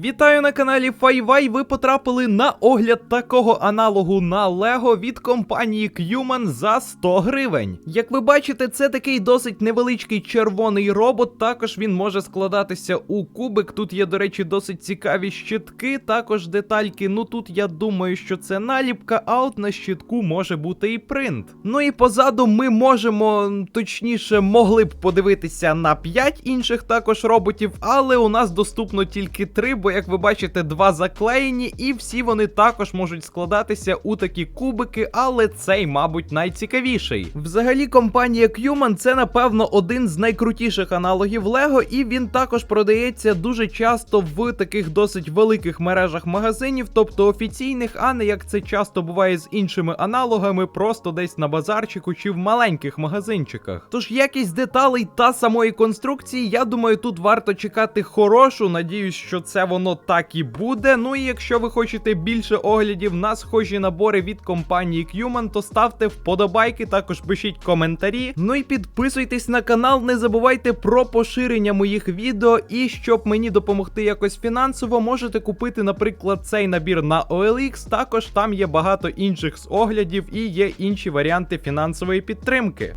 Вітаю на каналі Файвай. Ви потрапили на огляд такого аналогу на Лего від компанії Qman за 100 гривень. Як ви бачите, це такий досить невеличкий червоний робот. Також він може складатися у кубик. Тут є, до речі, досить цікаві щитки, також детальки. Ну тут я думаю, що це наліпка, а от на щитку може бути і принт. Ну і позаду ми можемо, точніше, могли б подивитися на 5 інших також роботів, але у нас доступно тільки 3, бо як ви бачите, два заклеєні, і всі вони також можуть складатися у такі кубики, але цей, мабуть, найцікавіший. Взагалі, компанія Qman це, напевно, один з найкрутіших аналогів Lego, і він також продається дуже часто в таких досить великих мережах магазинів, тобто офіційних, а не як це часто буває з іншими аналогами, просто десь на базарчику чи в маленьких магазинчиках. Тож якість деталей та самої конструкції, я думаю, тут варто чекати хорошу. Надіюсь, що це воно так і буде. Ну і якщо ви хочете більше оглядів на схожі набори від компанії Qman, то ставте вподобайки, також пишіть коментарі. Ну і підписуйтесь на канал, не забувайте про поширення моїх відео. І щоб мені допомогти якось фінансово, можете купити, наприклад, цей набір на OLX. Також там є багато інших з оглядів і є інші варіанти фінансової підтримки.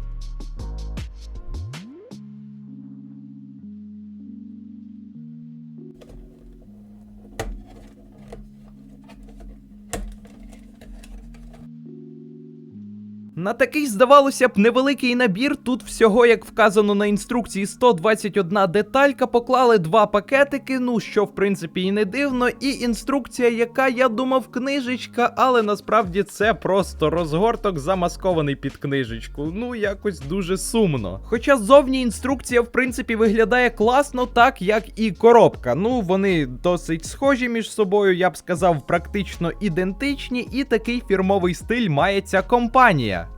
На такий, здавалося б, невеликий набір. Тут всього, як вказано на інструкції, 121 деталька. Поклали два пакетики, ну що в принципі і не дивно. І інструкція, яка я думав, книжечка, але насправді це просто розгорток замаскований під книжечку. Ну, якось дуже сумно. Хоча зовні інструкція, в принципі, виглядає класно, так як і коробка. Ну, вони досить схожі між собою, я б сказав, практично ідентичні, і такий фірмовий стиль має ця компанія.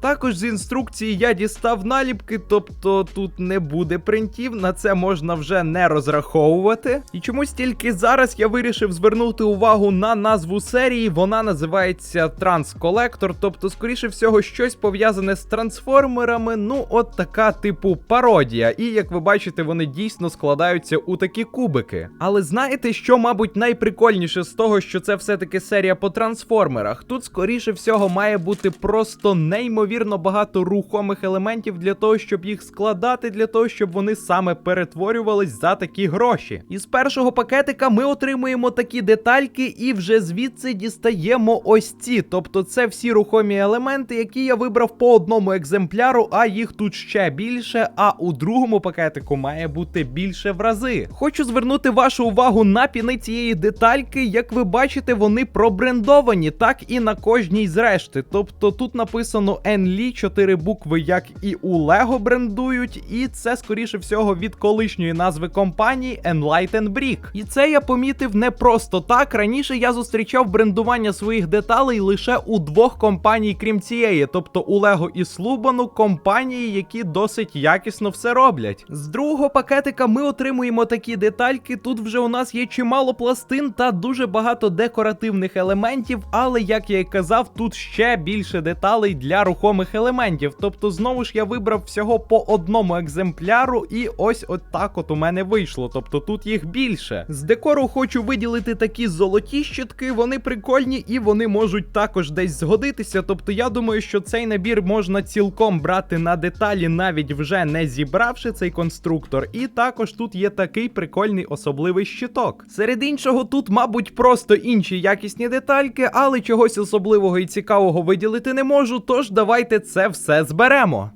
Також з інструкції я дістав наліпки, тобто тут не буде принтів, на це можна вже не розраховувати. І чомусь тільки зараз я вирішив звернути увагу на назву серії. Вона називається Трансколектор, тобто, скоріше всього, щось пов'язане з трансформерами. Ну, от така типу пародія. І як ви бачите, вони дійсно складаються у такі кубики. Але знаєте, що, мабуть, найприкольніше з того, що це все-таки серія по трансформерах? Тут, скоріше всього, має бути просто неймовірно багато рухомих елементів для того, щоб їх складати, для того, щоб вони саме перетворювались за такі гроші. Із першого пакетика ми отримуємо такі детальки, і вже звідси дістаємо ось ці. Тобто, це всі рухомі елементи, які я вибрав по одному екземпляру, а їх тут ще більше. А у другому пакетику має бути більше в рази. Хочу звернути вашу увагу на піни цієї детальки. Як ви бачите, вони пробрендовані, так і на кожній з решти. Тобто тут написано Enli, 4 букви, як і у Lego брендують, і це скоріше всього від колишньої назви компанії Enlighten Brick. І це я помітив не просто так. Раніше я зустрічав брендування своїх деталей лише у двох компаній, крім цієї, тобто у Lego і Слубану, компанії, які досить якісно все роблять. З другого пакетика ми отримуємо такі детальки. Тут вже у нас є чимало пластин та дуже багато декоративних елементів, але як я і казав, тут ще більше деталей для рухомих елементів. Тобто, знову ж я вибрав всього по одному екземпляру, і ось от так от у мене вийшло. Тобто тут їх більше. З декору хочу виділити такі золоті щитки, вони прикольні і вони можуть також десь згодитися. Тобто, я думаю, що цей набір можна цілком брати на деталі, навіть вже не зібравши цей конструктор. І також тут є такий прикольний особливий щиток. Серед іншого, тут, мабуть, просто інші якісні детальки, але чогось особливого і цікавого виділити не можу. Тож давайте це все зберемо.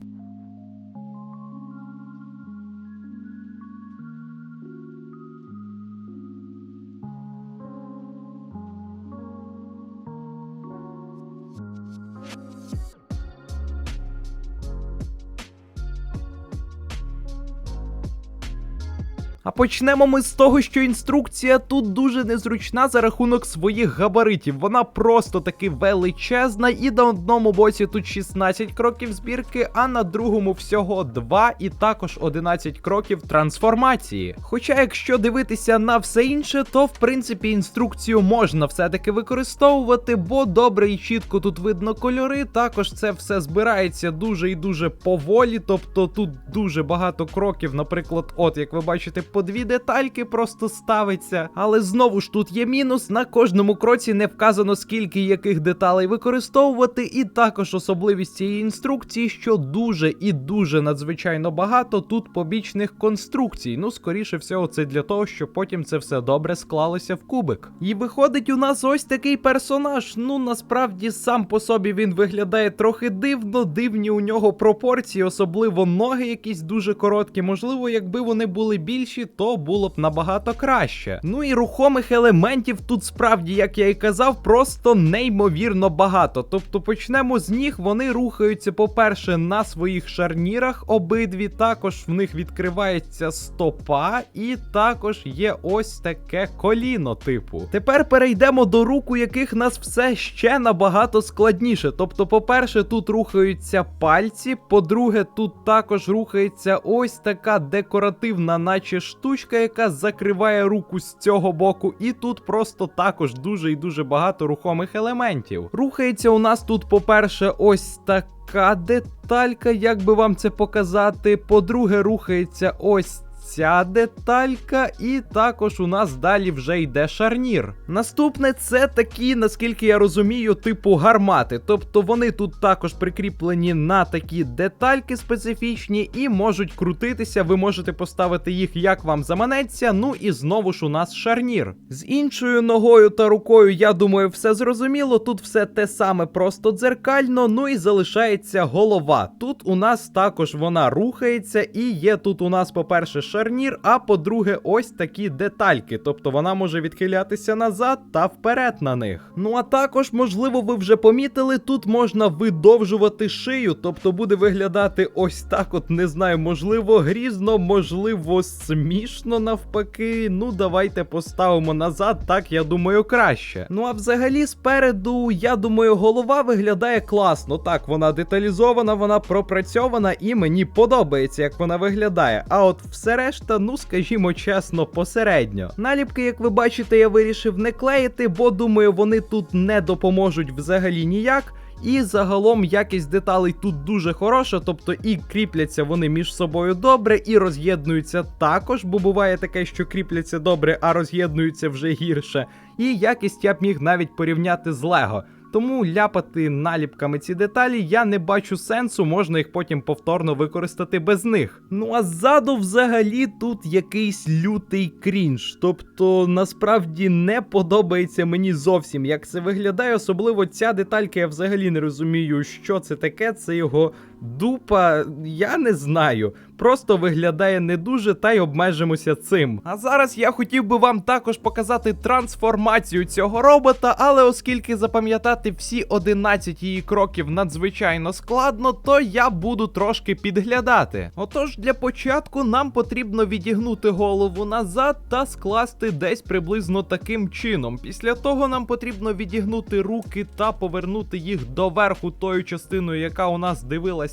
Почнемо ми з того, що інструкція тут дуже незручна за рахунок своїх габаритів. Вона просто таки величезна, і на одному боці тут 16 кроків збірки, а на другому всього 2 і також 11 кроків трансформації. Хоча, якщо дивитися на все інше, то в принципі інструкцію можна все-таки використовувати, бо добре і чітко тут видно кольори. Також це все збирається дуже і дуже поволі. Тобто тут дуже багато кроків. Наприклад, от як ви бачите, по дві детальки просто ставиться. Але знову ж тут є мінус. На кожному кроці не вказано скільки яких деталей використовувати, і також особливість цієї інструкції, що дуже і дуже надзвичайно багато тут побічних конструкцій. Ну, скоріше всього, це для того, щоб потім це все добре склалося в кубик. І виходить у нас ось такий персонаж. Ну насправді сам по собі він виглядає трохи дивно, дивні у нього пропорції, особливо ноги якісь дуже короткі. Можливо, якби вони були більші, то було б набагато краще. Ну і рухомих елементів тут справді, як я і казав, просто неймовірно багато. Тобто почнемо з ніг, вони рухаються, по-перше, на своїх шарнірах обидві. Також в них відкривається стопа, і також є ось таке коліно, типу. Тепер перейдемо до рук, у яких нас все ще набагато складніше. Тобто, по-перше, тут рухаються пальці. По-друге, тут також рухається ось така декоративна, наче штучка, яка закриває руку з цього боку. І тут просто також дуже і дуже багато рухомих елементів. Рухається у нас тут, по-перше, ось така деталька, як би вам це показати. По-друге, рухається ось. Ця деталька, і також у нас далі вже йде шарнір. Наступне це такі, наскільки я розумію, типу гармати. Тобто вони тут також прикріплені на такі детальки специфічні і можуть крутитися. Ви можете поставити їх як вам заманеться. Ну і знову ж у нас шарнір. З іншою ногою та рукою, я думаю, все зрозуміло. Тут все те саме, просто дзеркально. Ну і залишається голова. Тут у нас також вона рухається, і є тут у нас, по-перше, шарнір, а по-друге, ось такі детальки. Тобто вона може відхилятися назад та вперед на них. Ну а також, можливо, ви вже помітили, тут можна видовжувати шию, тобто буде виглядати ось так, от не знаю, можливо, грізно, можливо, смішно навпаки. Ну, давайте поставимо назад, так я думаю, краще. Ну а взагалі, спереду, я думаю, голова виглядає класно. Так, вона деталізована, вона пропрацьована, і мені подобається, як вона виглядає. А от все решта, ну скажімо чесно, посередньо. Наліпки, як ви бачите, я вирішив не клеїти, бо думаю, вони тут не допоможуть взагалі ніяк. І загалом якість деталей тут дуже хороша, тобто і кріпляться вони між собою добре, і роз'єднуються також, бо буває таке, що кріпляться добре, а роз'єднуються вже гірше. І якість я б міг навіть порівняти з Лего. Тому ляпати наліпками ці деталі я не бачу сенсу, можна їх потім повторно використати без них. Ну а ззаду взагалі тут якийсь лютий крінж. Тобто насправді не подобається мені зовсім, як це виглядає. Особливо ця деталька, я взагалі не розумію, що це таке. Це його дупа. Я не знаю. Просто виглядає не дуже, та й обмежимося цим. А зараз я хотів би вам також показати трансформацію цього робота, але оскільки запам'ятати всі 11 її кроків надзвичайно складно, то я буду трошки підглядати. Отож, для початку нам потрібно відігнути голову назад та скласти десь приблизно таким чином. Після того нам потрібно відігнути руки та повернути їх доверху тою частиною, яка у нас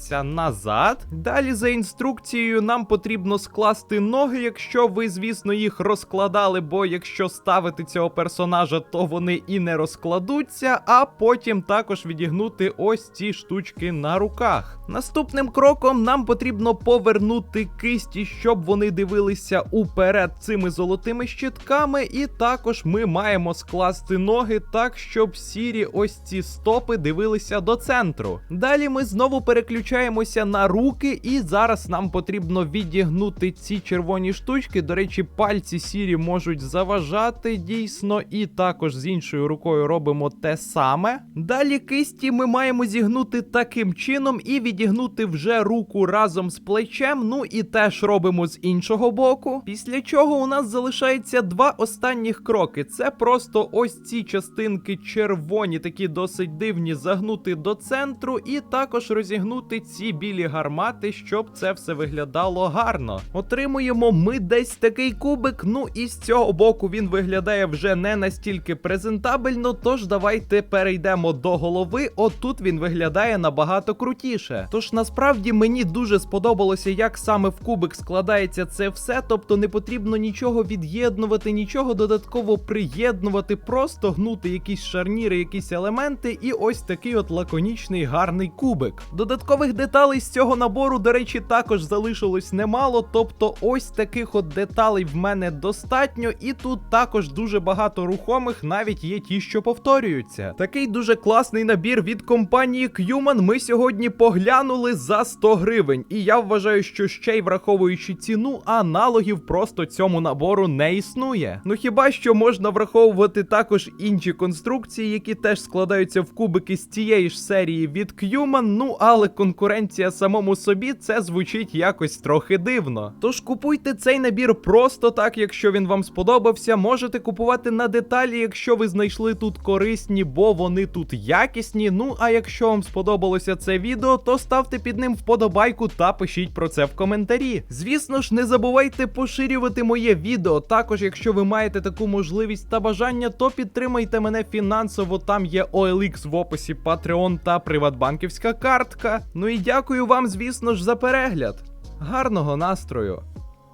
дивилася назад. Далі за інструкцією нам потрібно скласти ноги, якщо ви, звісно, їх розкладали, бо якщо ставити цього персонажа, то вони і не розкладуться, а потім також відігнути ось ці штучки на руках. Наступним кроком нам потрібно повернути кисті, щоб вони дивилися уперед цими золотими щитками, і також ми маємо скласти ноги так, щоб сірі ось ці стопи дивилися до центру. Далі ми знову переключаємося на руки, і зараз нам потрібно відігнути ці червоні штучки. До речі, пальці сірі можуть заважати дійсно, і також з іншою рукою робимо те саме. Далі кисті ми маємо зігнути таким чином і відігнути вже руку разом з плечем. Ну і теж робимо з іншого боку. Після чого у нас залишається два останніх кроки. Це просто ось ці частинки червоні, такі досить дивні, загнути до центру, і також розігнути ці білі гармати, щоб це все виглядало гарно. Отримуємо ми десь такий кубик. Ну і з цього боку він виглядає вже не настільки презентабельно. Тож давайте перейдемо до голови. Отут він виглядає набагато крутіше. Тож насправді мені дуже сподобалося, як саме в кубик складається це все. Тобто не потрібно нічого від'єднувати, нічого додатково приєднувати, просто гнути якісь шарніри, якісь елементи, і ось такий от лаконічний гарний кубик. Додатково Нових деталей з цього набору, до речі, також залишилось немало. Тобто, ось таких от деталей в мене достатньо, і тут також дуже багато рухомих, навіть є ті, що повторюються. Такий дуже класний набір від компанії Qman ми сьогодні поглянули за 100 гривень. І я вважаю, що ще й враховуючи ціну, аналогів просто цьому набору не існує. Ну хіба що можна враховувати також інші конструкції, які теж складаються в кубики з цієї ж серії від Qman, ну але конкуренція самому собі це звучить якось трохи дивно. Тож купуйте цей набір просто так, якщо він вам сподобався. Можете купувати на деталі, якщо ви знайшли тут корисні, бо вони тут якісні. Ну а якщо вам сподобалося це відео, то ставте під ним вподобайку та пишіть про це в коментарі. Звісно ж, не забувайте поширювати моє відео. Також, якщо ви маєте таку можливість та бажання, то підтримайте мене фінансово. Там є OLX в описі Patreon та приватбанківська картка. Ну і дякую вам, звісно ж, за перегляд. Гарного настрою!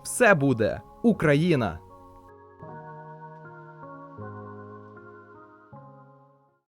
Все буде Україна!